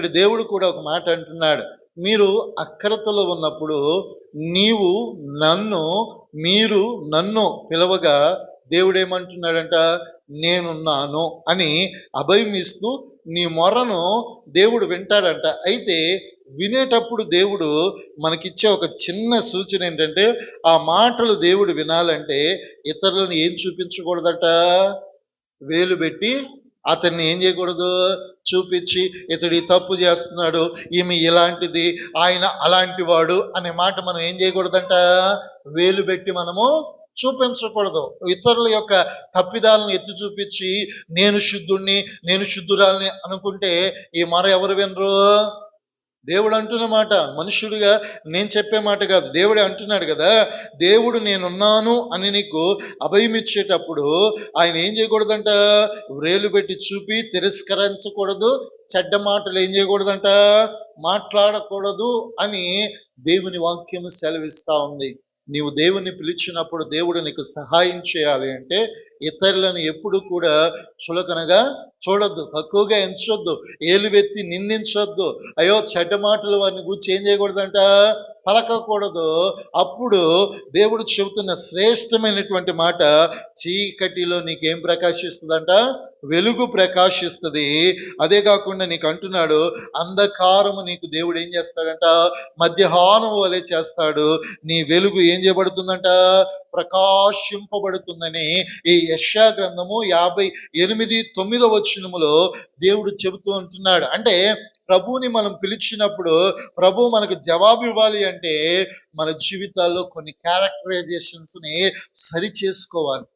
ఇక్కడ దేవుడు కూడా ఒక మాట అంటున్నాడు. మీరు అక్రతలో ఉన్నప్పుడు నీవు నన్ను మీరు నన్ను పిలవగా దేవుడు ఏమంటున్నాడంట నేనున్నాను అని అభయం ఇస్తూ నీ మొరను దేవుడు వింటాడంట. అయితే వినేటప్పుడు దేవుడు మనకిచ్చే ఒక చిన్న సూచన ఏంటంటే ఆ మాటలు దేవుడు వినాలంటే ఇతరులను ఏం చూపించకూడదట? వేలు పెట్టి అతన్ని ఏం చేయకూడదు? చూపించి ఇతడు తప్పు చేస్తున్నాడు ఈమె ఇలాంటిది ఆయన అలాంటి వాడు అనే మాట మనం ఏం చేయకూడదంట? వేలు పెట్టి మనము చూపించకూడదు. ఇతరుల యొక్క తప్పిదాలను ఎత్తి చూపించి నేను శుద్ధుణ్ణి నేను శుద్ధురాలని అనుకుంటే ఈ మర ఎవరు వినరు? దేవుడు అంటున్న మాట మనుషుడిగా నేను చెప్పే మాట కాదు. దేవుడే అంటున్నాడు కదా దేవుడు నేనున్నాను అని నీకు అభయం ఇచ్చేటప్పుడు ఆయన ఏం చేయకూడదంట? వ్రేలు పెట్టి చూపి తిరస్కరించకూడదు చెడ్డ మాటలు ఏం చేయకూడదంట? మాట్లాడకూడదు అని దేవుని వాక్యం సెలవిస్తా ఉంది. నీవు దేవుని పిలిచినప్పుడు దేవుడు నీకు సహాయం చేయాలి అంటే ఇతరులను ఎప్పుడు కూడా చులకనగా చూడొద్దు తక్కువగా ఎంచొద్దు ఏలువెత్తి నిందించొద్దు. అయ్యో చెడ్డ మాటలు వారిని గురించి ఏం చేయకూడదంట? పలకకూడదు. అప్పుడు దేవుడు చెబుతున్న శ్రేష్టమైనటువంటి మాట చీకటిలో నీకేం ప్రకాశిస్తుందంట? వెలుగు ప్రకాశిస్తుంది. అదే కాకుండా నీకు అంటున్నాడు అంధకారము నీకు దేవుడు ఏం చేస్తాడంట? మధ్యాహ్నం వలె చేస్తాడు. నీ వెలుగు ఏం చేయబడుతుందంట? ప్రకాశింపబడుతుందని ఈ యశా గ్రంథము యాభై ఎనిమిది తొమ్మిదో వచ్చినములో దేవుడు చెబుతూ ఉంటున్నాడు. అంటే ప్రభువుని మనం పిలిచినప్పుడు ప్రభు మనకు జవాబు ఇవ్వాలి అంటే మన జీవితాల్లో కొన్ని క్యారెక్టరైజేషన్స్ని సరి చేసుకోవాలి.